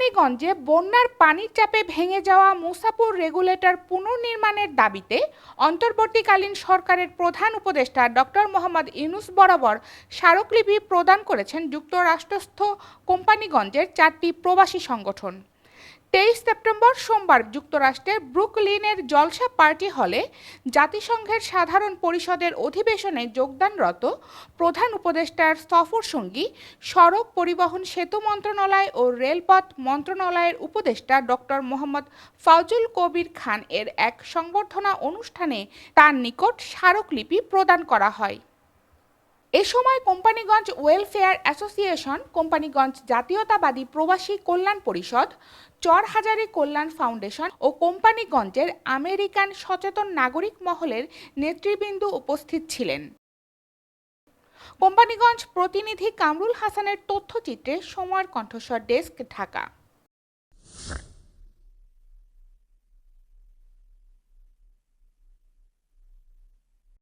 কোম্পানিগঞ্জে বন্যার পানির চাপে ভেঙে যাওয়া মুসাপুর রেগুলেটর পুনর্নির্মাণের দাবিতে অন্তর্বর্তীকালীন সরকারের প্রধান উপদেষ্টা ডক্টর মোহাম্মদ ইউনুস বরাবর স্মারকলিপি প্রদান করেছেন যুক্তরাষ্ট্রস্থ কোম্পানিগঞ্জের চারটি প্রবাসী সংগঠন। তেইশ সেপ্টেম্বর সোমবার যুক্তরাষ্ট্রের ব্রুকলিনের জলসা পার্টি হলে জাতিসংঘের সাধারণ পরিষদের অধিবেশনে যোগদানরত প্রধান উপদেষ্টার সফর সঙ্গী, সড়ক পরিবহন সেতু মন্ত্রণালয় ও রেলপথ মন্ত্রণালয়ের উপদেষ্টা ডক্টর মোহাম্মদ ফাউজুল কবির খান এর এক সংবর্ধনা অনুষ্ঠানে তার নিকট স্মারকলিপি প্রদান করা হয়। এ সময় কোম্পানিগঞ্জ ওয়েলফেয়ার অ্যাসোসিয়েশন, কোম্পানিগঞ্জ জাতীয়তাবাদী প্রবাসী কল্যাণ পরিষদ, চরহাজারি কল্যাণ ফাউন্ডেশন ও কোম্পানিগঞ্জের আমেরিকান সচেতন নাগরিক মহলের নেতৃবৃন্দ উপস্থিত ছিলেন। কোম্পানিগঞ্জ প্রতিনিধি কামরুল হাসানের তথ্যচিত্রে সময়ের কণ্ঠস্বর, ডেস্ক, ঢাকা।